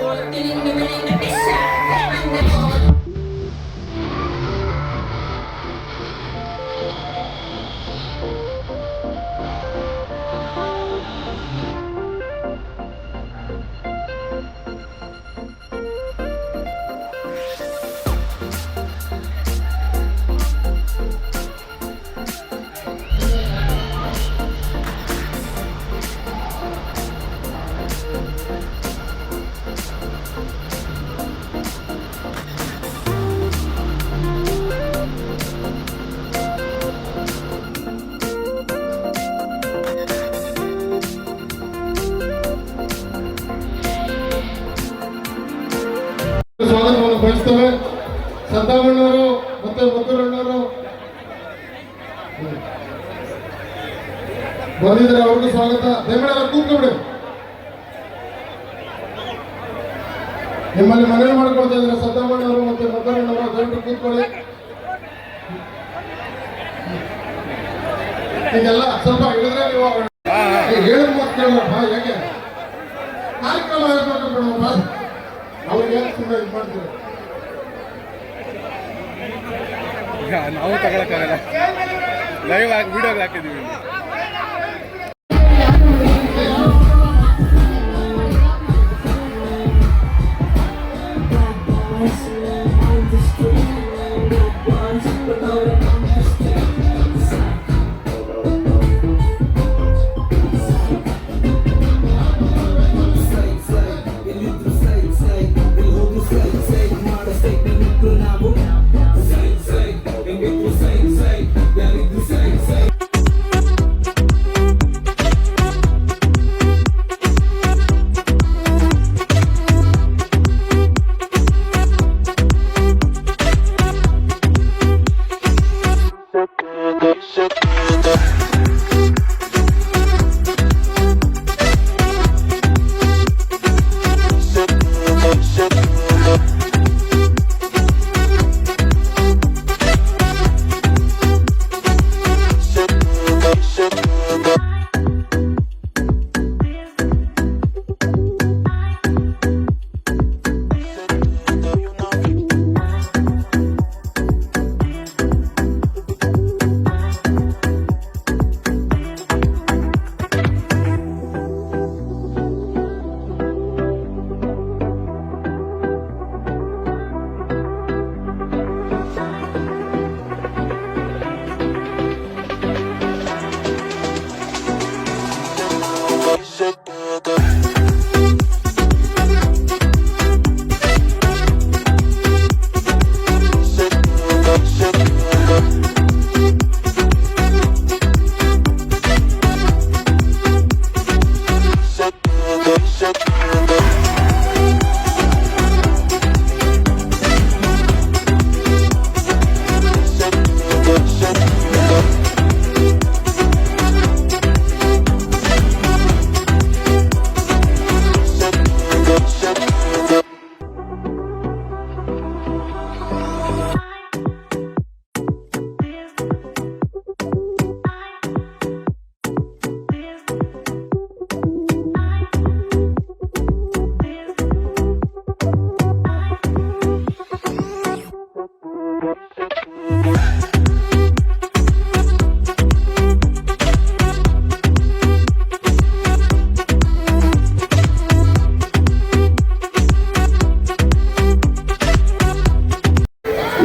Lord, and in the rain, the bishop, and the Lord. ಸ್ವಾಗತ ದಯಮಾಡಿ ಕೂತ್ಕೊಂಡ್ಬಿಡಿ ನಿಮ್ಮಲ್ಲಿ ಮನವಿ ಮಾಡ್ಕೊಳ್ತಾ ಇದ್ರೆ ಸದ್ದಮ್ಮಣ್ಣವರು ಮತ್ತೆ ಮದ್ದೂರಣ್ಣವರು ದಯವಿಟ್ಟು ಕೂತ್ಕೊಳ್ಳಿ. ಈಗೆಲ್ಲ ಸ್ವಲ್ಪ ಹೇಳಿದ್ರೆ ನೀವು ಹೇಳಿದ ಮಾತು ಕೇಳಪ್ಪ ಯಾಕೆ? ಕಾರ್ಯಕ್ರಮ ಹೇಳ್ಬೇಕು ಅವ್ರಿಗೆ ಯಾಕೆ ಸುಮ್ಮನೆ ಇದು ಮಾಡ್ತೀವಿ ನಾವು ತಗೊಳಕ್ಕಾಗಲ್ಲ. ಲೈವ್ ಆಗಿ ವಿಡಿಯೋಗೆ ಹಾಕಿದ್ದೀವಿ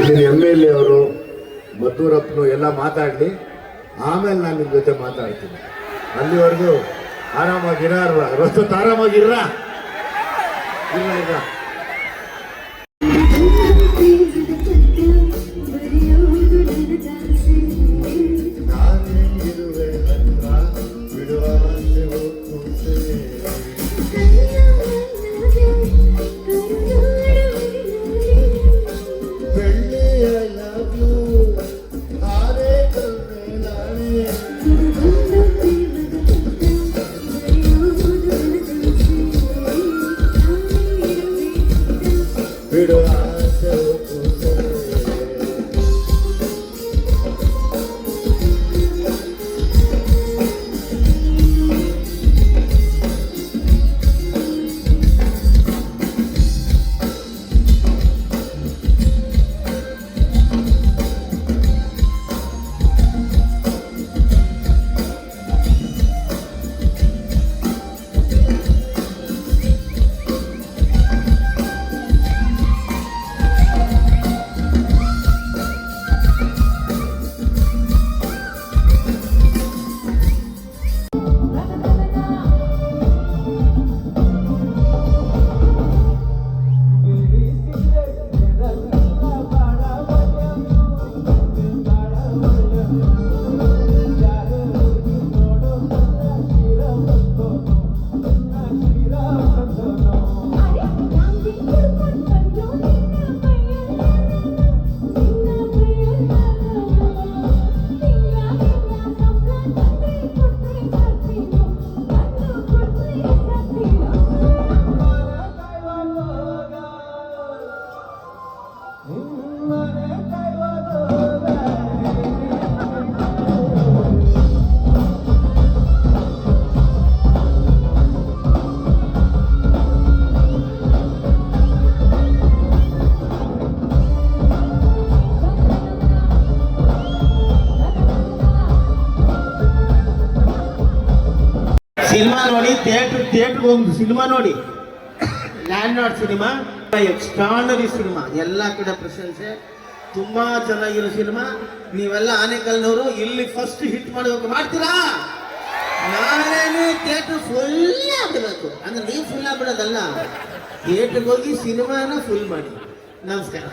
ಇಲ್ಲಿ ಎಂ ಎಲ್ ಎ ಅವರು, ಮದ್ದೂರಪ್ಪನು ಎಲ್ಲ ಮಾತಾಡಲಿ. ಆಮೇಲೆ ನಾನು ನಿಮ್ಮ ಜೊತೆ ಮಾತಾಡ್ತೀನಿ. ಅಲ್ಲಿವರೆಗೂ ಆರಾಮಾಗಿರ ರಸ್ತ ಆರಾಮಾಗಿರ ಇಲ್ಲ. ಥಿಯೇಟರ್, ಥಿಯೇಟರ್ಗೆ ಹೋಗಿ ಸಿನಿಮಾ ನೋಡಿ. Landlord cinema extraordinary cinema. ಎಲ್ಲ ಕಡೆ ಪ್ರಶಂಸೆ. ತುಂಬಾ ಚೆನ್ನಾಗಿರೋ ಸಿನಿಮಾ. ನೀವೆಲ್ಲ ಆನೆಕಲ್ನವರು ಇಲ್ಲಿ ಫಸ್ಟ್ ಹಿಟ್ ಮಾಡಬೇಕು ಮಾಡ್ತೀರಾ? ನಾನೇನು ಥಿಯೇಟರ್ ಫುಲ್ ಆಗಬೇಕು ಅಂದ್ರೆ ನೀವು ಫುಲ್ ಆಗ್ಬಿಡೋದಲ್ಲ. ಥಿಯೇಟರ್ಗೆ ಹೋಗಿ ಸಿನಿಮಾನ ಫುಲ್ ಮಾಡಿ. ನಮಸ್ಕಾರ.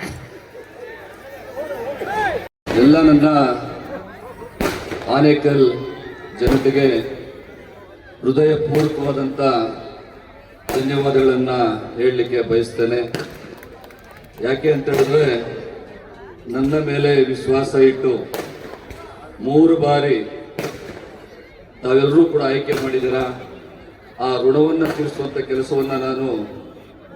ಎಲ್ಲ ನನ್ನ ಆನೇಕಲ್ ಜನತೆಗೆ ಹೃದಯಪೂರ್ವಕವಾದಂಥ ಧನ್ಯವಾದಗಳನ್ನು ಹೇಳಲಿಕ್ಕೆ ಬಯಸ್ತೇನೆ. ಯಾಕೆ ಅಂತ ಹೇಳಿದ್ರೆ, ನನ್ನ ಮೇಲೆ ವಿಶ್ವಾಸ ಇಟ್ಟು ಮೂರು ಬಾರಿ ತಾವೆಲ್ಲರೂ ಕೂಡ ಆಯ್ಕೆ ಮಾಡಿದ್ದೀರಾ? ಆ ಋಣವನ್ನು ತೀರಿಸುವಂಥ ಕೆಲಸವನ್ನು ನಾನು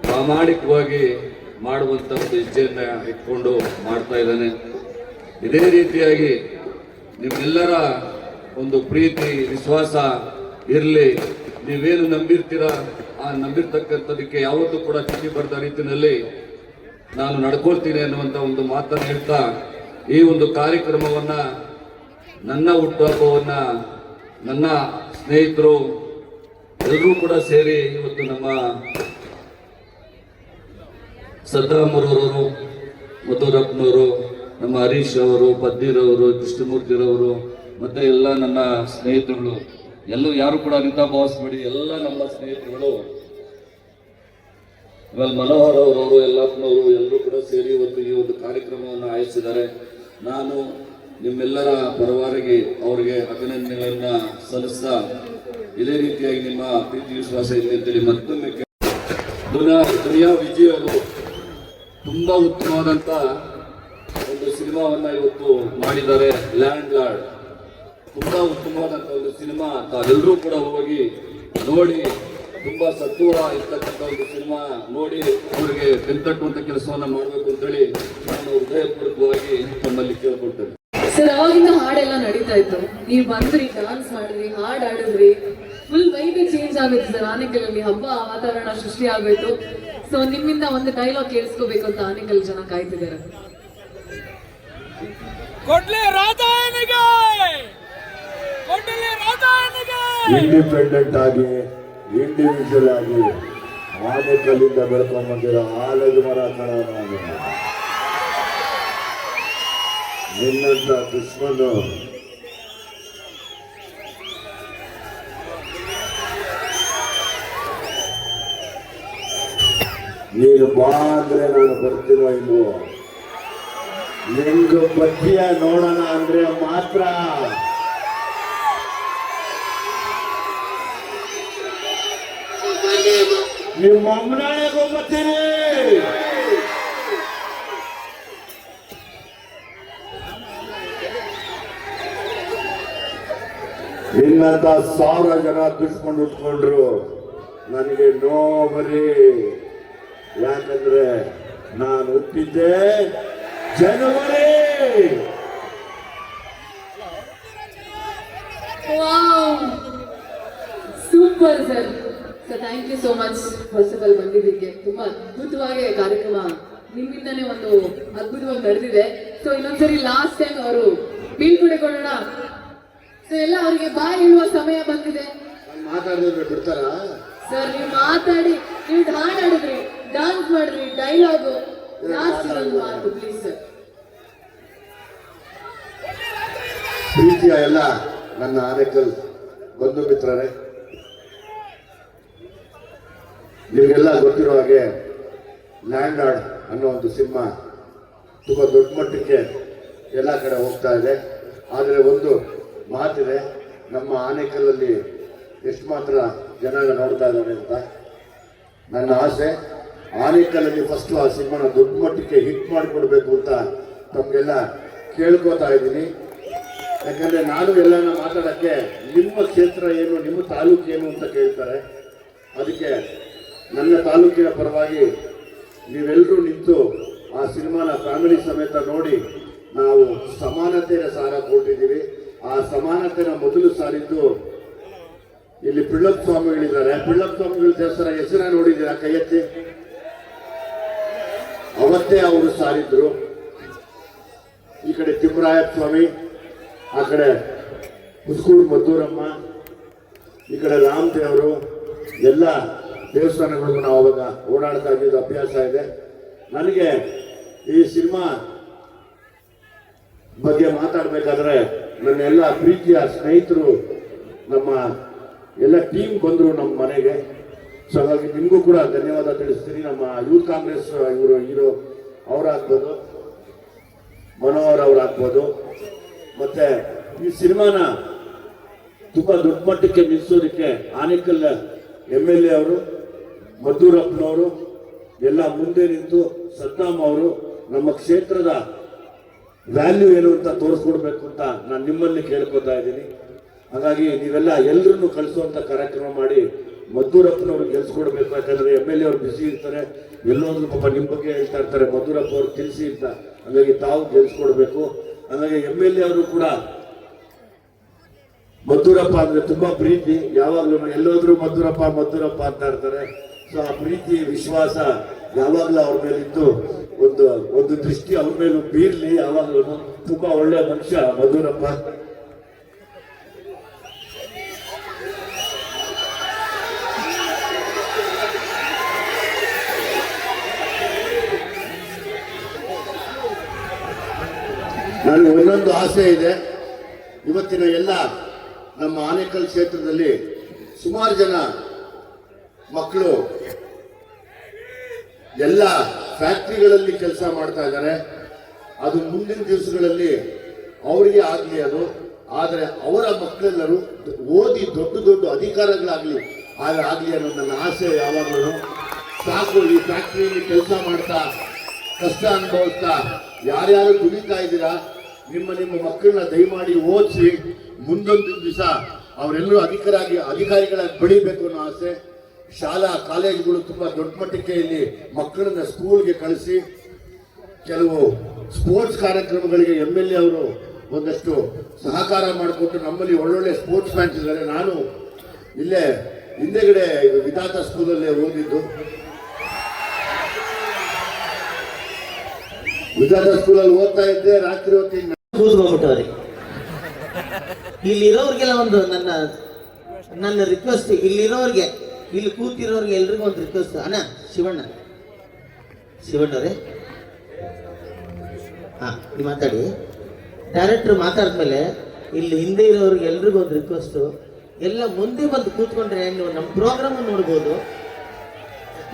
ಪ್ರಾಮಾಣಿಕವಾಗಿ ಮಾಡುವಂಥ ಒಂದು ಹೆಜ್ಜೆಯನ್ನು ಇಟ್ಕೊಂಡು ಮಾಡ್ತಾ ಇದ್ದೇನೆ. ಇದೇ ರೀತಿಯಾಗಿ ನಿಮ್ಮೆಲ್ಲರ ಒಂದು ಪ್ರೀತಿ, ವಿಶ್ವಾಸ ಇರಲಿ, ನೀವೇನು ನಂಬಿರ್ತೀರ? ಆ ನಂಬಿರ್ತಕ್ಕಂಥದಕ್ಕೆ ಯಾವತ್ತೂ ಕೂಡ ಚಿಕ್ಕಿ ಬರೆದ ರೀತಿಯಲ್ಲಿ ನಾನು ನಡ್ಕೊಳ್ತೀನಿ ಅನ್ನುವಂಥ ಒಂದು ಮಾತನ್ನು ಹೇಳ್ತಾ, ಈ ಒಂದು ಕಾರ್ಯಕ್ರಮವನ್ನು, ನನ್ನ ಹುಟ್ಟುಹಬ್ಬವನ್ನು, ನನ್ನ ಸ್ನೇಹಿತರು ಎಲ್ಲರೂ ಕೂಡ ಸೇರಿ ಇವತ್ತು ನಮ್ಮ ಸದ್ದಾಮರವರು ಮಧುರಪ್ಪನವರು ನಮ್ಮ ಹರೀಶ್ ಅವರು, ಪದ್ದಿರವರು, ಕೃಷ್ಣಮೂರ್ತಿರವರು, ಮತ್ತು ಎಲ್ಲ ನನ್ನ ಸ್ನೇಹಿತರುಗಳು. ಎಲ್ಲೂ ಯಾರು ಕೂಡ ನಿಂತ ಭಾವಿಸ್ಬೇಡಿ ಎಲ್ಲ ನಮ್ಮ ಸ್ನೇಹಿತರುಗಳು. ಆಮೇಲೆ ಮನೋಹರ್ ಅವರವರು ಎಲ್ಲಪ್ಪನವರು ಎಲ್ಲರೂ ಕೂಡ ಸೇರಿ ಇವತ್ತು ಈ ಒಂದು ಕಾರ್ಯಕ್ರಮವನ್ನು ಆಯೋಜಿಸಿದ್ದಾರೆ. ನಾನು ನಿಮ್ಮೆಲ್ಲರ ಪರವಾಗಿ ಅವರಿಗೆ ಅಭಿನಂದನೆಗಳನ್ನ ಸಲ್ಲಿಸ್ತಾ ಇದೇ ರೀತಿಯಾಗಿ ನಿಮ್ಮ ಪ್ರೀತಿ, ವಿಶ್ವಾಸ ಇದೆ ಅಂತೇಳಿ ಮತ್ತೊಮ್ಮೆ ದುನಿಯಾ ವಿಜಯ್ ಅವರು ತುಂಬಾ ಉತ್ತಮವಾದಂತ ಒಂದು ಸಿನಿಮಾವನ್ನ ಇವತ್ತು ಮಾಡಿದ್ದಾರೆ ಲ್ಯಾಂಡ್ ಲಾರ್ಡ್ ತುಂಬಾ ಉತ್ತಮವಾದಂತಹ ಒಂದು ಸಿನಿಮಾ ತಾವೆಲ್ಲರೂ ಕೂಡ ಹೋಗಿ ನೋಡಿ ತುಂಬಾ ಸತ್ವ ಇರ್ತಕ್ಕಂಥ ಒಂದು ಸಿನಿಮಾ ನೋಡಿ ಅವರಿಗೆ ಬೆಂತಟ್ಟುವಂತ ಕೆಲಸವನ್ನ ಮಾಡಬೇಕು ಅಂತೇಳಿ ನಾನು ಹೃದಯಪೂರ್ವಕವಾಗಿ ತಮ್ಮಲ್ಲಿ ಕೇಳ್ಕೊಳ್ತೇನೆ. ಸರ್ ಅವಾಗಿಂದ ಹಾಡೆಲ್ಲ ನಡೀತಾ ಇತ್ತು. ನೀವು ಬಂದ್ರಿ ಡಾನ್ಸ್ ಮಾಡಿದ್ರಿ ಹಾಡ್ ಆಡಿದ್ರಿ ಫುಲ್ ವೈಬ್ ಚೇಂಜ್ ಆಗುತ್ತೆ ಸರ್. ಆನೆಕಲ್ಲಲ್ಲಿ ಹಬ್ಬ ವಾತಾವರಣ ಸೃಷ್ಟಿ ಆಗೋಯ್ತು ಸೊ ನಿಮ್ಮಿಂದ ಒಂದು ಡೈಲಾಗ್ ಕೇಳಿಸ್ಕೋಬೇಕು ಅಂತ ಆನೆಕಲ್ ಜನ ಕಾಯ್ತಿದ್ದಾರೆ. ಕೊಡ್ಲಿ ರಾಜಾಯನಿಗೆ ಇಂಡಿಪೆಂಡೆಂಟ್ ಆಗಿ ಇಂಡಿವಿಜುವಲ್ ಆಗಿ ಆನೆಕಲ್ಲಿಂದ ಬೆಳ್ಕೊಂಡ್ ಬಂದಿರೋ ಆಲದ ಮರ ನಿನ್ನಂತ ದುಶ್ಮನು. ನೀನು ಬಾ ಅಂದ್ರೆ ನಾನು ಬರ್ತೀನೋ ಇಲ್ವೋ? ನಿಂಗು ಬತ್ತಿಯ ನೋಡೋಣ ಅಂದ್ರೆ ಮಾತ್ರ. ನಿಮ್ಮ ಅಮ್ಮನಾಳೆಗೂ ಬರ್ತೀನಿ ಇನ್ನಂತ ಸಾವಿರ ಜನ ದುಡ್ಕೊಂಡು ಉಟ್ಕೊಂಡ್ರು ನನಗೆ ನೋಬರಿ ಯಾಕಂದ್ರೆ ನಾನು ಹುಟ್ಟಿದ್ದೆ ಜನವರಿ. Super sir. Sir thank you so much first of all ಬಂದಿದ್ದಕ್ಕೆ ತುಂಬಾ ಅದ್ಭುತವಾಗಿ ಕಾರ್ಯಕ್ರಮ ನಿಮ್ಮಿಂದನೇ ಒಂದು ಅದ್ಭುತವಾಗಿ ನಡೆದಿದೆ. ಸೊ ಇನ್ನೊಂದ್ಸರಿ ಲಾಸ್ಟ್ ಟೈಮ್ ಅವರು ಬೀಳ್ಕೊಡೆ ಕೊಡೋಣ ಸೊ ಎಲ್ಲ ಅವರಿಗೆ ಬಾಯ್ ಹೇಳುವ ಸಮಯ ಬಂದಿದೆ. ನಾನು ಮಾತಾಡಿದ್ರೆ ಬಿಡ್ತಾರ? ಸರ್ ನೀವು ಮಾತಾಡಿ ನೀವು ಹಾಡ್ ಆಡಿದ್ರಿ ಡಾನ್ಸ್ ಮಾಡಿದ್ರಿ ಡೈಲಾಗು ಲಾಸ್ಟ್ ಒಂದು ಮಾತು ಪ್ಲೀಸ್ ಸರ್ ಪ್ರೀತಿಯ ಎಲ್ಲ ನನ್ನ ಆನೆಕಲ್ ಬಂಧು ಮಿತ್ರರೇ ನಿಮಗೆಲ್ಲ ಗೊತ್ತಿರೋ ಹಾಗೆ ಲ್ಯಾಂಡ್ ಲಾರ್ಡ್ ಅನ್ನೋ ಒಂದು ಸಿನಿಮಾ ತುಂಬ ದೊಡ್ಡ ಮಟ್ಟಕ್ಕೆ ಎಲ್ಲ ಕಡೆ ಹೋಗ್ತಾ ಇದೆ. ಆದರೆ ಒಂದು ಮಾತಿದೆ, ನಮ್ಮ ಆನೇಕಲ್ಲಲ್ಲಿ ಎಷ್ಟು ಮಾತ್ರ ಜನ ನೋಡ್ತಾ ಇದ್ದಾರೆ ಅಂತ. ನನ್ನ ಆಸೆ ಆನೇಕಲ್ಲಲ್ಲಿ ಫಸ್ಟು ಆ ಸಿನಿಮಾನ ದೊಡ್ಡ ಮಟ್ಟಕ್ಕೆ ಹಿಟ್ ಮಾಡಿಕೊಡ್ಬೇಕು ಅಂತ ತಮಗೆಲ್ಲ ಕೇಳ್ಕೊತಾ ಇದ್ದೀನಿ. ಯಾಕಂದರೆ ನಾನು ಎಲ್ಲನ ಮಾತಾಡೋಕ್ಕೆ ನಿಮ್ಮ ಕ್ಷೇತ್ರ ಏನು, ನಿಮ್ಮ ತಾಲೂಕು ಏನು ಅಂತ ಕೇಳ್ತಾರೆ. ಅದಕ್ಕೆ ನನ್ನ ತಾಲೂಕಿನ ಪರವಾಗಿ ನೀವೆಲ್ಲರೂ ನಿಂತು ಆ ಸಿನಿಮಾನ ಫ್ಯಾಮಿಲಿ ಸಮೇತ ನೋಡಿ ನಾವು ಸಮಾನತೆಯ ಸಾರ ಕೊಟ್ಟಿದ್ದೀವಿ. ಆ ಸಮಾನತೆಯ ಮೊದಲು ಸಾರಿದ್ದು ಇಲ್ಲಿ ಪಿಳ್ಳಪ್ಪ ಸ್ವಾಮಿಗಳಿದ್ದಾರೆ. ಪಿಳ್ಳಪ್ಪ ಸ್ವಾಮಿಗಳ ದೇವಸ್ಥಾನ ಹೆಸರ ನೋಡಿದ್ದೀರಾ ಕೈ ಎತ್ತಿ ಅವತ್ತೇ ಅವರು ಸಾರಿದ್ರು. ಈ ಕಡೆ ತಿಮ್ಮರಾಯ ಸ್ವಾಮಿ, ಆ ಕಡೆ ಹುಸ್ಕೂರು ಮದ್ದೂರಮ್ಮ, ಈ ಕಡೆ ರಾಮದೇವರು, ಎಲ್ಲ ದೇವಸ್ಥಾನಗಳಿಗೂ ನಾವು ಅವಾಗ ಓಡಾಡ್ತಾ ಇದ್ದಿದ್ದು ಅಭ್ಯಾಸ ಇದೆ. ನನಗೆ ಈ ಸಿನಿಮಾ ಬಗ್ಗೆ ಮಾತಾಡಬೇಕಾದ್ರೆ ನನ್ನ ಎಲ್ಲ ಪ್ರೀತಿಯ ಸ್ನೇಹಿತರು, ನಮ್ಮ ಎಲ್ಲ ಟೀಮ್ ಬಂದರು ನಮ್ಮ ಮನೆಗೆ. ಸೊ ಹಾಗಾಗಿ ನಿಮಗೂ ಕೂಡ ಧನ್ಯವಾದ ತಿಳಿಸ್ತೀನಿ. ನಮ್ಮ ಯೂತ್ ಕಾಂಗ್ರೆಸ್ ಇವರು ಹೀರೋ ಅವರಾಗ್ಬೋದು, ಮನೋಹರ್ ಅವರಾಗ್ಬೋದು. ಮತ್ತು ಈ ಸಿನಿಮಾನ ತುಂಬ ದೊಡ್ಡ ಮಟ್ಟಕ್ಕೆ ನಿಲ್ಲಿಸೋದಕ್ಕೆ ಆನೇಕಲ್ ಎಂ ಎಲ್ ಎ ಅವರು ಮದ್ದೂರಪ್ಪನವರು ಎಲ್ಲ ಮುಂದೆ ನಿಂತು ಸದ್ದಾಮ್ ಅವರು ನಮ್ಮ ಕ್ಷೇತ್ರದ ವ್ಯಾಲ್ಯೂ ಏನು ಅಂತ ತೋರಿಸ್ಕೊಡ್ಬೇಕು ಅಂತ ನಾನು ನಿಮ್ಮಲ್ಲಿ ಕೇಳ್ಕೊತಾ ಇದ್ದೀನಿ. ಹಾಗಾಗಿ ನೀವೆಲ್ಲ ಎಲ್ಲರನ್ನು ಕಳಿಸುವಂತ ಕಾರ್ಯಕ್ರಮ ಮಾಡಿ ಮದ್ದೂರಪ್ಪನವ್ರು ಗೆಲ್ಸ್ಕೊಡ್ಬೇಕು. ಯಾಕಂದ್ರೆ ಎಂ ಎಲ್ ಎ ಅವ್ರು ಬಿಸಿ ಇರ್ತಾರೆ. ಎಲ್ಲೋದ್ರು ಪಾಪ ನಿಮ್ಮ ಬಗ್ಗೆ ಹೇಳ್ತಾ ಇರ್ತಾರೆ. ಮಧುರಪ್ಪ ಅವ್ರು ತಿಳಿಸಿ ಅಂತ. ಹಾಗಾಗಿ ತಾವು ಗೆಲ್ಸ್ಕೊಡ್ಬೇಕು. ಹಾಗಾಗಿ ಎಂ ಎಲ್ ಎ ಅವರು ಕೂಡ ಮದ್ದೂರಪ್ಪ ಅಂದ್ರೆ ತುಂಬಾ ಪ್ರೀತಿ. ಯಾವಾಗ್ಲೂ ಎಲ್ಲೋದ್ರು ಮಧುರಪ್ಪ ಮದ್ದೂರಪ್ಪ ಅಂತ ಇರ್ತಾರೆ. ಪ್ರೀತಿ ವಿಶ್ವಾಸ ಯಾವಾಗಲೂ ಅವ್ರ ಮೇಲಿದ್ದು ಒಂದು ಒಂದು ದೃಷ್ಟಿ ಅವ್ರ ಮೇಲೂ ಬೀರ್ಲಿ, ಯಾವಾಗ್ಲೂ ತುಂಬಾ ಒಳ್ಳೆ ಮನುಷ್ಯ ಮಧುರಪ್ಪ. ನನಗೆ ಒಂದೊಂದು ಆಸೆ ಇದೆ. ಇವತ್ತಿನ ಎಲ್ಲ ನಮ್ಮ ಆನೇಕಲ್ ಕ್ಷೇತ್ರದಲ್ಲಿ ಸುಮಾರು ಜನ ಮಕ್ಕಳು ಎಲ್ಲ ಫ್ಯಾಕ್ಟ್ರಿಗಳಲ್ಲಿ ಕೆಲಸ ಮಾಡ್ತಾ ಇದ್ದಾರೆ ಅದು ಮುಂದಿನ ದಿವಸಗಳಲ್ಲಿ ಅವರಿಗೆ ಆಗಲಿ ಅದು. ಆದರೆ ಅವರ ಮಕ್ಕಳೆಲ್ಲರೂ ಓದಿ ದೊಡ್ಡ ದೊಡ್ಡ ಅಧಿಕಾರಗಳಾಗಲಿ ಆಗಲಿ ಅನ್ನೋ ನನ್ನ ಆಸೆ ಯಾವಾಗಲೂ. ಸಾಕು, ಈ ಫ್ಯಾಕ್ಟ್ರಿಯಲ್ಲಿ ಕೆಲಸ ಮಾಡ್ತಾ, ಕಷ್ಟ ಅನುಭವಿಸ್ತಾ, ಯಾರ್ಯಾರು ದುಡಿತಾ ಇದ್ದೀರಾ, ನಿಮ್ಮ ನಿಮ್ಮ ಮಕ್ಕಳನ್ನ ದಯಮಾಡಿ ಓದಿಸಿ ಮುಂದೊಂದು ದಿವಸ ಅವರೆಲ್ಲರೂ ಅಧಿಕಾರಾಗಿ ಅಧಿಕಾರಿಗಳಾಗಿ ಬೆಳಿಬೇಕು ಅನ್ನೋ ಆಸೆ. ಶಾಲಾ, ಕಾಲೇಜುಗಳು ತುಂಬಾ ದೊಡ್ಡ ಮಟ್ಟಕ್ಕೆ ಇಲ್ಲಿ ಮಕ್ಕಳನ್ನ ಸ್ಕೂಲ್ಗೆ ಕಳಿಸಿ ಕೆಲವು ಸ್ಪೋರ್ಟ್ಸ್ ಕಾರ್ಯಕ್ರಮಗಳಿಗೆ ಎಂ ಎಲ್ ಎ ಅವರು ಒಂದಷ್ಟು ಸಹಕಾರ ಮಾಡಿಕೊಟ್ಟು ನಮ್ಮಲ್ಲಿ ಒಳ್ಳೊಳ್ಳೆ ಸ್ಪೋರ್ಟ್ಸ್ ಮ್ಯಾಚ್ ಇದ್ದಾರೆ. ನಾನು ಇಲ್ಲೇ ಹಿಂದೆಗಡೆ ವಿಧಾತ ಸ್ಕೂಲಲ್ಲೇ ಓದಿದ್ದು. ವಿಧಾತ ಸ್ಕೂಲಲ್ಲಿ ಓದ್ತಾ ಇದ್ದೆ. ರಾತ್ರಿ ಹೊತ್ತಿಗೆ ಇಲ್ಲಿರೋರಿಗೆಲ್ಲ ಒಂದು ನನ್ನ ನನ್ನ ರಿಕ್ವೆಸ್ಟ್ ಇಲ್ಲಿರೋರ್ಗೆ. ಇಲ್ಲಿ ಕೂತಿರೋರಿಗೆ ಎಲ್ರಿಗೂ ಒಂದು ರಿಕ್ವೆಸ್ಟ್ ಅಣ್ಣ ಶಿವಣ್ಣ. ಶಿವಣ್ಣರೇ? ಹಾ ನೀವು ಮಾತಾಡಿ. ಡೈರೆಕ್ಟ್ರ್ ಮಾತಾಡಿದ್ಮೇಲೆ ಇಲ್ಲಿ ಹಿಂದೆ ಇರೋರಿಗೆ ಎಲ್ರಿಗೂ ಒಂದು ರಿಕ್ವೆಸ್ಟು ಎಲ್ಲ ಮುಂದೆ ಬಂದು ಕೂತ್ಕೊಂಡ್ರೆ ನೀವು ನಮ್ಮ ಪ್ರೋಗ್ರಾಮ್ ನೋಡ್ಬೋದು.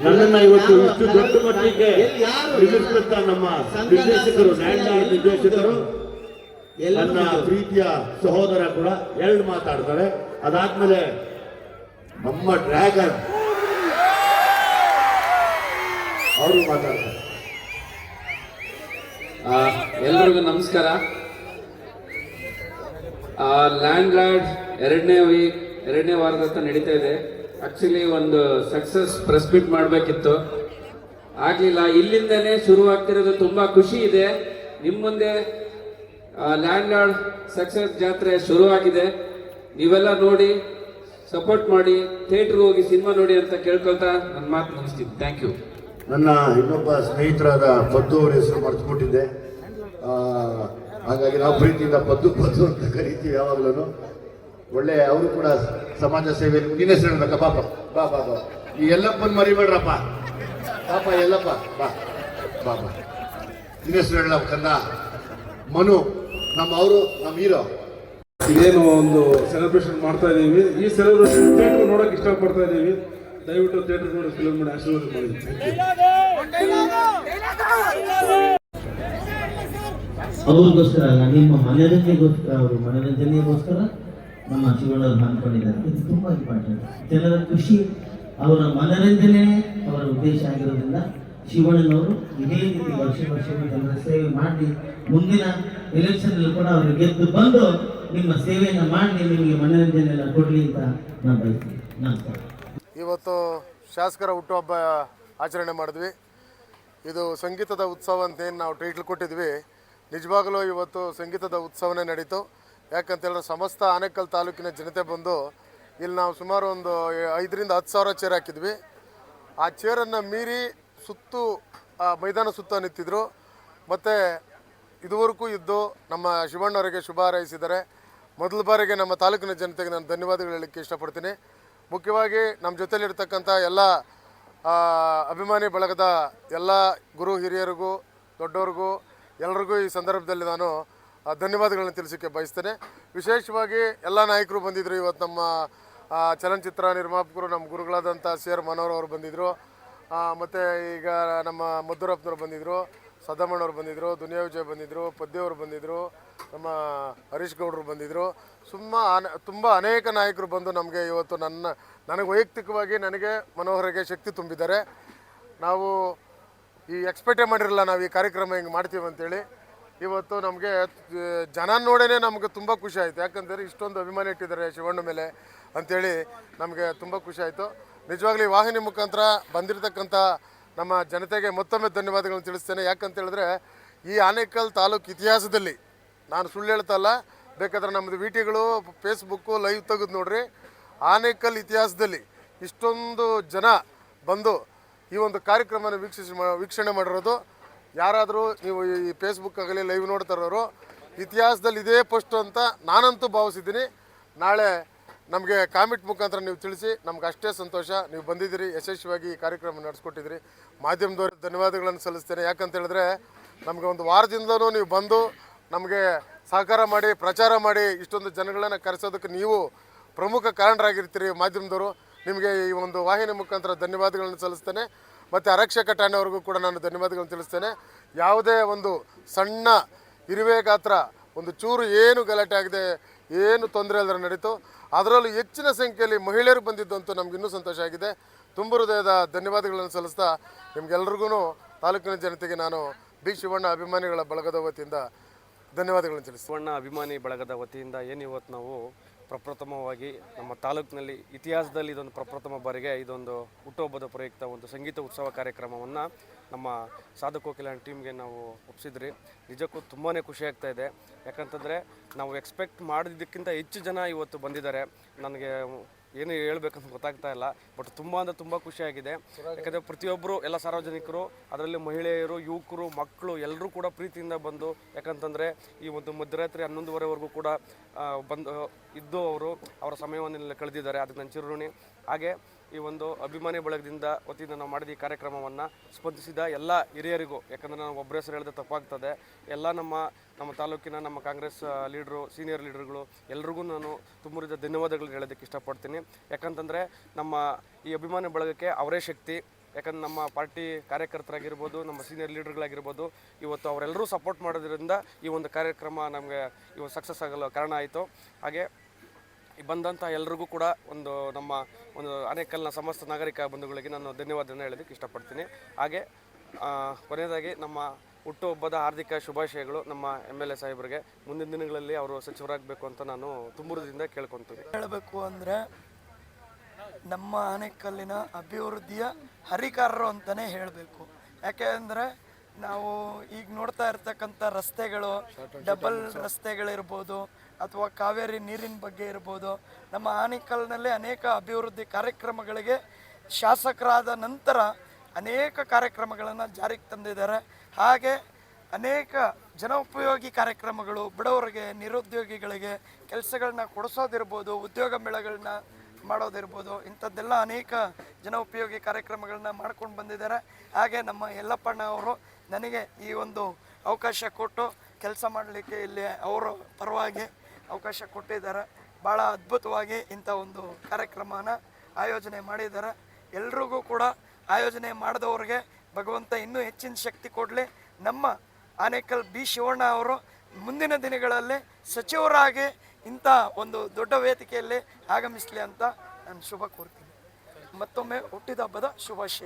ನನ್ನನ್ನ ಇವತ್ತು ಇಷ್ಟು ದೊಡ್ಡ ಮಟ್ಟಿಗೆ ನಮ್ಮ ನಿರ್ದೇಶಕರು ನಿರ್ದೇಶಕರು? ನನ್ನ ಪ್ರೀತಿಯ ಸಹೋದರ ಕೂಡ ಎರಡು ಮಾತಾಡ್ತಾರೆ. ಅದಾದ್ಮೇಲೆ ನಮ್ಮ ಡ್ರ್ಯಾಗನ್. ಅವರು ಮಾತಾಡ್ತಾರೆ. ಎಲ್ರಿಗೂ ನಮಸ್ಕಾರ. ಲ್ಯಾಂಡ್ ಲಾರ್ಡ್ ಎರಡನೇ ವೀಕ್, ಎರಡನೇ ವಾರದಂತ ನಡೀತಾ ಇದೆ. ಆಕ್ಚುಲಿ ಒಂದು ಸಕ್ಸಸ್ ಪ್ರೆಸ್ ಮೀಟ್ ಮಾಡಬೇಕಿತ್ತು. ಆಗಲಿಲ್ಲ. ಇಲ್ಲಿಂದನೇ ಶುರುವಾಗ್ತಿರೋದು ತುಂಬ ಖುಷಿ ಇದೆ. ನಿಮ್ಮ ಮುಂದೆ ಲ್ಯಾಂಡ್ ಲಾರ್ಡ್ ಸಕ್ಸಸ್ ಜಾತ್ರೆ ಶುರುವಾಗಿದೆ. ನೀವೆಲ್ಲ ನೋಡಿ ಸಪೋರ್ಟ್ ಮಾಡಿ ಥಿಯೇಟರ್ ಹೋಗಿ ಸಿನಿಮಾ ನೋಡಿ ಅಂತ ಕೇಳ್ಕೊಳ್ತಾ ನನ್ನ ಮಾತು ಮುಗಿಸ್ತೀನಿ. ಥ್ಯಾಂಕ್ ಯು ನನ್ನ ಇನ್ನೊಬ್ಬ ಸ್ನೇಹಿತರಾದ ಪದ್ದು ಅವರ ಹೆಸರು ಮರ್ತ್ಬಿಟ್ಟಿದ್ದೆ. ಹಾಗಾಗಿ ನಾವು ಪ್ರೀತಿಯಿಂದ ಪದ್ದು ಪದ್ದು ಅಂತ ಕರಿತೀವಿ ಯಾವಾಗಲೂ ಒಳ್ಳೆ ಅವರು ಕೂಡ ಸಮಾಜ ಸೇವೆ ನಿನ್ನ ಹೆಸರು ಪಾಪ, ಬಾ ಬಾ ಬಾ. ಈ ಎಲ್ಲಪ್ಪನ ಮರಿಬೇಡ್ರಪ್ಪ. ಪಾಪ ಎಲ್ಲಪ್ಪ ಬಾ ಬಾ ಬಾ. ನಿನ್ನ ಹೆಸರು ಕಂದ ಮನು ನಮ್ಮ ಅವರು ನಮ್ಮ ಹೀರೋ. ಇದೇನು ಒಂದು ಸೆಲೆಬ್ರೇಷನ್ ಮಾಡ್ತಾ ಇದ್ದೀವಿ ಈ ಸೆಲೆಬ್ರೇಷನ್ ಥಿಯೇಟರ್ ನೋಡೋಕೆ ಇಷ್ಟಪಡ್ತಾ ಇದ್ದೀವಿ ದಯವಿಟ್ಟು ಥಿಯೇಟರ್ ನೋಡಿ ಫಿಲಮ್ ಮಾಡಿ, ಆಶೀರ್ವಾದ ಮಾಡಿ. ಅವ್ರಿಗೋಸ್ಕರ ಅಲ್ಲ, ನಿಮ್ಮ ಮನರಂಜನೆಗೋಸ್ಕರ ಅವರು ಮನರಂಜನೆಗೋಸ್ಕರ ನಮ್ಮ ಶಿವಣ್ಣವ್ರು ಹಾಕೊಂಡಿದ್ದಾರೆ ಇದು ತುಂಬ ಇಂಪಾರ್ಟೆಂಟ್ ಜನರ ಖುಷಿ, ಅವರ ಮನರಂಜನೆ ಅವರ ಉದ್ದೇಶ ಆಗಿರೋದ್ರಿಂದ ಶಿವಣ್ಣನವರು ಇದೇ ರೀತಿ ವರ್ಷ ವರ್ಷ ಜನರ ಸೇವೆ ಮಾಡಿ, ಮುಂದಿನ ಎಲೆಕ್ಷನ್ ಕೂಡ ಅವರು ಗೆದ್ದು ಬಂದು ನಿಮ್ಮ ಸೇವೆಯನ್ನು ಮಾಡಿ ನಿಮಗೆ ಮನೋರಂಜನೆ ಎಲ್ಲ ಕೊಡಲಿ ಅಂತ ನಾನು ಬಯಸ್ತೀನಿ. ನಮಸ್ಕಾರ. ಇವತ್ತು ಶಾಸಕರ ಹುಟ್ಟುಹಬ್ಬ ಆಚರಣೆ ಮಾಡಿದ್ವಿ. ಇದು ಸಂಗೀತದ ಉತ್ಸವ ಅಂತ ಏನು ನಾವು ಟೈಟ್ಲ್ ಕೊಟ್ಟಿದ್ವಿ. ನಿಜವಾಗಲೂ ಇವತ್ತು ಸಂಗೀತದ ಉತ್ಸವನೇ ನಡೀತು. ಯಾಕಂತೇಳಿದ್ರೆ ಸಮಸ್ತ ಆನೇಕಲ್ ತಾಲೂಕಿನ ಜನತೆ ಬಂದು ಇಲ್ಲಿ ನಾವು ಸುಮಾರು ಒಂದು ಐದರಿಂದ ಹತ್ತು ಸಾವಿರ ಚೇರ್ ಹಾಕಿದ್ವಿ. ಆ ಚೇರನ್ನು ಮೀರಿ ಸುತ್ತು ಮೈದಾನ ಸುತ್ತ ನಿಂತಿದ್ರು. ಮತ್ತು ಇದುವರೆಗೂ ಇದ್ದು ನಮ್ಮ ಶಿವಣ್ಣವರಿಗೆ ಶುಭ ಹಾರೈಸಿದ್ದಾರೆ. ಮೊದಲ ಬಾರಿಗೆ ನಮ್ಮ ತಾಲೂಕಿನ ಜನತೆಗೆ ನಾನು ಧನ್ಯವಾದಗಳು ಹೇಳಕ್ಕೆ ಇಷ್ಟಪಡ್ತೀನಿ. ಮುಖ್ಯವಾಗಿ ನಮ್ಮ ಜೊತೆಯಲ್ಲಿರ್ತಕ್ಕಂಥ ಎಲ್ಲ ಅಭಿಮಾನಿ ಬಳಗದ ಎಲ್ಲ ಗುರು ಹಿರಿಯರಿಗೂ, ದೊಡ್ಡವ್ರಿಗೂ ಎಲ್ಲರಿಗೂ ಈ ಸಂದರ್ಭದಲ್ಲಿ ನಾನು ಧನ್ಯವಾದಗಳನ್ನು ತಿಳಿಸೋಕ್ಕೆ ಬಯಸ್ತೇನೆ. ವಿಶೇಷವಾಗಿ ಎಲ್ಲ ನಾಯಕರು ಬಂದಿದ್ದರು ಇವತ್ತು ನಮ್ಮ ಚಲನಚಿತ್ರ ನಿರ್ಮಾಪಕರು, ನಮ್ಮ ಗುರುಗಳಾದಂಥ ಸಿ ಆರ್ ಮನೋಹರ್ ಅವರು ಬಂದಿದ್ದರು ಮತ್ತು ಈಗ ನಮ್ಮ ಮದ್ದೂರಪ್ಪನವ್ರು ಬಂದಿದ್ದರು ಸದಾಮಣ್ಣವ್ರು ಬಂದಿದ್ದರು ದುನಿಯಾ ವಿಜಯ್ ಬಂದಿದ್ದರು ಪದ್ಯವರು ಬಂದಿದ್ದರು ನಮ್ಮ ಹರೀಶ್ ಗೌಡರು ಬಂದಿದ್ದರು ಸುಮ್ಮ ತುಂಬ ಅನೇಕ ನಾಯಕರು ಬಂದು ನಮಗೆ ಇವತ್ತು ನನ್ನ, ನನಗೆ ವೈಯಕ್ತಿಕವಾಗಿ ನನಗೆ ಮನೋಹರಿಗೆ ಶಕ್ತಿ ತುಂಬಿದ್ದಾರೆ. ನಾವು ಈ ಎಕ್ಸ್ಪೆಕ್ಟೇ ಮಾಡಿರಲಿಲ್ಲ ನಾವು ಈ ಕಾರ್ಯಕ್ರಮ ಹಿಂಗೆ ಮಾಡ್ತೀವಿ ಅಂತೇಳಿ. ಇವತ್ತು ನಮಗೆ, ಜನ ನೋಡೇ ನಮಗೆ ತುಂಬ ಖುಷಿ ಆಯಿತು. ಯಾಕಂದರೆ ಇಷ್ಟೊಂದು ಅಭಿಮಾನ ಇಟ್ಟಿದ್ದಾರೆ ಶಿವಣ್ಣ ಮೇಲೆ ಅಂಥೇಳಿ ನಮಗೆ ತುಂಬ ಖುಷಿ ಆಯಿತು. ನಿಜವಾಗ್ಲೂ ವಾಹಿನಿ ಮುಖಾಂತರ ಬಂದಿರತಕ್ಕಂಥ ನಮ್ಮ ಜನತೆಗೆ ಮತ್ತೊಮ್ಮೆ ಧನ್ಯವಾದಗಳನ್ನು ತಿಳಿಸ್ತೇನೆ. ಯಾಕಂತ ಹೇಳಿದ್ರೆ, ಈ ಆನೇಕಲ್ ತಾಲೂಕು ಇತಿಹಾಸದಲ್ಲಿ ನಾನು ಸುಳ್ಳು ಹೇಳ್ತಲ್ಲ ಬೇಕಾದ್ರೆ ನಮ್ಮದು ವಿಟಿಗಳು ಫೇಸ್ಬುಕ್ಕು ಲೈವ್ ತೆಗೆದು ನೋಡ್ರಿ. ಆನೇಕಲ್ ಇತಿಹಾಸದಲ್ಲಿ ಇಷ್ಟೊಂದು ಜನ ಬಂದು ಈ ಒಂದು ಕಾರ್ಯಕ್ರಮನ ವೀಕ್ಷಿಸಿ ವೀಕ್ಷಣೆ ಮಾಡಿರೋದು. ಯಾರಾದರೂ ನೀವು ಈ ಫೇಸ್ಬುಕ್ ಆಗಲಿ ಲೈವ್ ನೋಡ್ತಾ ಇರೋರು, ಇತಿಹಾಸದಲ್ಲಿ ಇದೇ ಫಸ್ಟು ಅಂತ ನಾನಂತೂ ಭಾವಿಸಿದ್ದೀನಿ. ನಾಳೆ ನಮಗೆ ಕಾಮೆಂಟ್ ಮುಖಾಂತರ ನೀವು ತಿಳಿಸಿ, ನಮ್ಗೆ ಅಷ್ಟೇ ಸಂತೋಷ. ನೀವು ಬಂದಿದ್ದೀರಿ, ಯಶಸ್ವಿಯಾಗಿ ಈ ಕಾರ್ಯಕ್ರಮ ನಡೆಸ್ಕೊಟ್ಟಿದ್ದೀರಿ. ಮಾಧ್ಯಮದವ್ರಿಗೆ ಧನ್ಯವಾದಗಳನ್ನು ಸಲ್ಲಿಸ್ತೇನೆ. ಯಾಕಂತ ಹೇಳಿದ್ರೆ, ನಮಗೆ ಒಂದು ವಾರದಿಂದಲೂ ನೀವು ಬಂದು ನಮಗೆ ಸಹಕಾರ ಮಾಡಿ, ಪ್ರಚಾರ ಮಾಡಿ ಇಷ್ಟೊಂದು ಜನಗಳನ್ನ ಕರೆಸೋದಕ್ಕೆ ನೀವು ಪ್ರಮುಖ ಕಾರಣರಾಗಿರ್ತೀರಿ ಮಾಧ್ಯಮದವರು. ನಿಮಗೆ ಈ ಒಂದು ವಾಹಿನಿ ಮುಖಾಂತರ ಧನ್ಯವಾದಗಳನ್ನು ಸಲ್ಲಿಸ್ತೇನೆ. ಮತ್ತು ಆರಕ್ಷಕ ಠಾಣೆವರೆಗೂ ಕೂಡ ನಾನು ಧನ್ಯವಾದಗಳನ್ನು ತಿಳಿಸ್ತೇನೆ. ಯಾವುದೇ ಒಂದು ಸಣ್ಣ ಇರುವೆ ಗಾತ್ರ, ಒಂದು ಚೂರು ಏನು ಗಲಾಟೆ ಆಗಿದೆ ಏನು ತೊಂದರೆ ಅದರ ನಡೀತು. ಅದರಲ್ಲೂ ಹೆಚ್ಚಿನ ಸಂಖ್ಯೆಯಲ್ಲಿ ಮಹಿಳೆಯರು ಬಂದಿದ್ದಂತೂ ನಮ್ಗೆ ಇನ್ನೂ ಸಂತೋಷ ಆಗಿದೆ. ತುಂಬ ಹೃದಯದ ಧನ್ಯವಾದಗಳನ್ನು ಸಲ್ಲಿಸ್ತಾ ನಿಮ್ಗೆಲ್ರಿಗೂ ತಾಲೂಕಿನ ಜನತೆಗೆ ನಾನು ಬಿ ಶಿವಣ್ಣ ಅಭಿಮಾನಿಗಳ ಬಳಗದ ವತಿಯಿಂದ ಧನ್ಯವಾದಗಳನ್ನು ತಿಳಿಸಿ ಸುವರ್ಣ ಅಭಿಮಾನಿ ಬಳಗದ ವತಿಯಿಂದ ಏನು ಇವತ್ತು ನಾವು ಪ್ರಪ್ರಥಮವಾಗಿ ನಮ್ಮ ತಾಲೂಕಿನಲ್ಲಿ ಇತಿಹಾಸದಲ್ಲಿ ಇದೊಂದು ಪ್ರಪ್ರಥಮ ಬಾರಿಗೆ ಇದೊಂದು ಹುಟ್ಟುಹಬ್ಬದ ಪ್ರಯುಕ್ತ ಒಂದು ಸಂಗೀತ ಉತ್ಸವ ಕಾರ್ಯಕ್ರಮವನ್ನು ನಮ್ಮ ಸಾಧು ಕೋಕಿಲಾನ್ ಟೀಮ್ಗೆ ನಾವು ಒಪ್ಪಿಸಿದ್ರಿ ನಿಜಕ್ಕೂ ತುಂಬಾ ಖುಷಿ ಆಗ್ತಾ ಇದೆ. ಯಾಕಂತಂದರೆ ನಾವು ಎಕ್ಸ್ಪೆಕ್ಟ್ ಮಾಡಿದ್ದಕ್ಕಿಂತ ಹೆಚ್ಚು ಜನ ಇವತ್ತು ಬಂದಿದ್ದಾರೆ. ನನಗೆ ಏನು ಹೇಳ್ಬೇಕಂತ ಗೊತ್ತಾಗ್ತಾ ಇಲ್ಲ. ಬಟ್ ತುಂಬ ಅಂದರೆ ತುಂಬ ಖುಷಿಯಾಗಿದೆ. ಯಾಕಂದರೆ ಪ್ರತಿಯೊಬ್ಬರು ಎಲ್ಲ ಸಾರ್ವಜನಿಕರು, ಅದರಲ್ಲಿ ಮಹಿಳೆಯರು, ಯುವಕರು, ಮಕ್ಕಳು ಎಲ್ಲರೂ ಕೂಡ ಪ್ರೀತಿಯಿಂದ ಬಂದು, ಯಾಕಂತಂದರೆ ಈ ಒಂದು ಮಧ್ಯರಾತ್ರಿ ಹನ್ನೊಂದುವರೆವರೆಗೂ ಕೂಡ ಬಂದು, ಇದ್ದು ಅವರು, ಅವರ ಸಮಯವನ್ನು ಇಲ್ಲಿ ಕಳೆದಿದ್ದಾರೆ. ಅದಕ್ಕೆ ನನ್ನ ಚಿರುಣಿ ಹಾಗೆ ಈ ಒಂದು ಅಭಿಮಾನಿ ಬಳಗದಿಂದ ವತಿಯಿಂದ ನಾವು ಮಾಡಿದ ಈ ಕಾರ್ಯಕ್ರಮವನ್ನು ಸ್ಪಂದಿಸಿದ ಎಲ್ಲ ಹಿರಿಯರಿಗೂ, ಯಾಕಂದರೆ ನಾವು ಒಬ್ಬರ ಹೆಸರು ಹೇಳಿದ್ರೆ ತಪ್ಪಾಗ್ತದೆ. ಎಲ್ಲ ನಮ್ಮ ನಮ್ಮ ತಾಲೂಕಿನ ನಮ್ಮ ಕಾಂಗ್ರೆಸ್ ಲೀಡ್ರು, ಸೀನಿಯರ್ ಲೀಡರ್ಗಳು, ಎಲ್ರಿಗೂ ನಾನು ತುಂಬಿದ ಧನ್ಯವಾದಗಳು ಹೇಳೋದಕ್ಕೆ ಇಷ್ಟಪಡ್ತೀನಿ. ಯಾಕಂತಂದರೆ ನಮ್ಮ ಈ ಅಭಿಮಾನಿ ಬಳಗಕ್ಕೆ ಅವರೇ ಶಕ್ತಿ. ಯಾಕಂದ್ರೆ ನಮ್ಮ ಪಾರ್ಟಿ ಕಾರ್ಯಕರ್ತರಾಗಿರ್ಬೋದು, ನಮ್ಮ ಸೀನಿಯರ್ ಲೀಡರ್ಗಳಾಗಿರ್ಬೋದು, ಇವತ್ತು ಅವರೆಲ್ಲರೂ ಸಪೋರ್ಟ್ ಮಾಡೋದ್ರಿಂದ ಈ ಒಂದು ಕಾರ್ಯಕ್ರಮ ನಮಗೆ ಇವತ್ತು ಸಕ್ಸಸ್ ಆಗಲು ಕಾರಣ ಆಯಿತು. ಹಾಗೆ ಬಂದಂಥ ಎಲ್ರಿಗೂ ಕೂಡ ಒಂದು ನಮ್ಮ ಒಂದು ಆನೇಕಲ್ನ ಸಮಸ್ತ ನಾಗರಿಕ ಬಂಧುಗಳಿಗೆ ನಾನು ಧನ್ಯವಾದನ ಹೇಳೋದಕ್ಕೆ ಇಷ್ಟಪಡ್ತೀನಿ. ಹಾಗೆ ಆ, ಕೊನೆಯದಾಗಿ ನಮ್ಮ ಹುಟ್ಟುಹಬ್ಬದ ಹಾರ್ದಿಕ ಶುಭಾಶಯಗಳು ನಮ್ಮ ಎಂ ಎಲ್ ಎ ಸಾಹೇಬರಿಗೆ. ಮುಂದಿನ ದಿನಗಳಲ್ಲಿ ಅವರು ಸಚಿವರಾಗಬೇಕು ಅಂತ ನಾನು ತುಂಬುರದಿಂದ ಕೇಳ್ಕೊತೀನಿ. ಹೇಳಬೇಕು ಅಂದರೆ ನಮ್ಮ ಆನೆಕಲ್ಲಿನ ಅಭಿವೃದ್ಧಿಯ ಹರಿಕಾರರು ಅಂತಲೇ ಹೇಳಬೇಕು. ಯಾಕೆ ಅಂದರೆ ನಾವು ಈಗ ನೋಡ್ತಾ ಇರ್ತಕ್ಕಂಥ ರಸ್ತೆಗಳು ಡಬಲ್ ರಸ್ತೆಗಳಿರ್ಬೋದು ಅಥವಾ ಕಾವೇರಿ ನೀರಿನ ಬಗ್ಗೆ ಇರ್ಬೋದು, ನಮ್ಮ ಆನೇಕಲ್ನಲ್ಲಿ ಅನೇಕ ಅಭಿವೃದ್ಧಿ ಕಾರ್ಯಕ್ರಮಗಳಿಗೆ ಶಾಸಕರಾದ ನಂತರ ಅನೇಕ ಕಾರ್ಯಕ್ರಮಗಳನ್ನು ಜಾರಿಗೆ ತಂದಿದ್ದಾರೆ. ಹಾಗೆ ಅನೇಕ ಜನೋಪಯೋಗಿ ಕಾರ್ಯಕ್ರಮಗಳು ಬಡವರಿಗೆ, ನಿರುದ್ಯೋಗಿಗಳಿಗೆ ಕೆಲಸಗಳನ್ನ ಕೊಡಿಸೋದಿರ್ಬೋದು, ಉದ್ಯೋಗ ಮೇಳಗಳನ್ನ ಮಾಡೋದಿರ್ಬೋದು, ಇಂಥದ್ದೆಲ್ಲ ಅನೇಕ ಜನೋಪಯೋಗಿ ಕಾರ್ಯಕ್ರಮಗಳನ್ನ ಮಾಡ್ಕೊಂಡು ಬಂದಿದ್ದಾರೆ. ಹಾಗೆ ನಮ್ಮ ಯಲ್ಲಪ್ಪಣ್ಣ ಅವರು ನನಗೆ ಈ ಒಂದು ಅವಕಾಶ ಕೊಟ್ಟು ಕೆಲಸ ಮಾಡಲಿಕ್ಕೆ ಇಲ್ಲಿ ಅವರ ಪರವಾಗಿ ಅವಕಾಶ ಕೊಟ್ಟಿದ್ದಾರೆ. ಭಾಳ ಅದ್ಭುತವಾಗಿ ಇಂಥ ಒಂದು ಕಾರ್ಯಕ್ರಮನ ಆಯೋಜನೆ ಮಾಡಿದ್ದಾರೆ. ಎಲ್ರಿಗೂ ಕೂಡ ಆಯೋಜನೆ ಮಾಡಿದವ್ರಿಗೆ ಭಗವಂತ ಇನ್ನೂ ಹೆಚ್ಚಿನ ಶಕ್ತಿ ಕೊಡಲಿ. ನಮ್ಮ ಆನೇಕಲ್ ಬಿ ಶಿವಣ್ಣ ಅವರು ಮುಂದಿನ ದಿನಗಳಲ್ಲಿ ಸಚಿವರಾಗಿ ಇಂಥ ಒಂದು ದೊಡ್ಡ ವೇದಿಕೆಯಲ್ಲಿ ಆಗಮಿಸಲಿ ಅಂತ ನಾನು ಶುಭ ಕೋರ್ತೀನಿ. ಮತ್ತೊಮ್ಮೆ ಹುಟ್ಟಿದ ಹಬ್ಬದ ಶುಭಾಶಯ.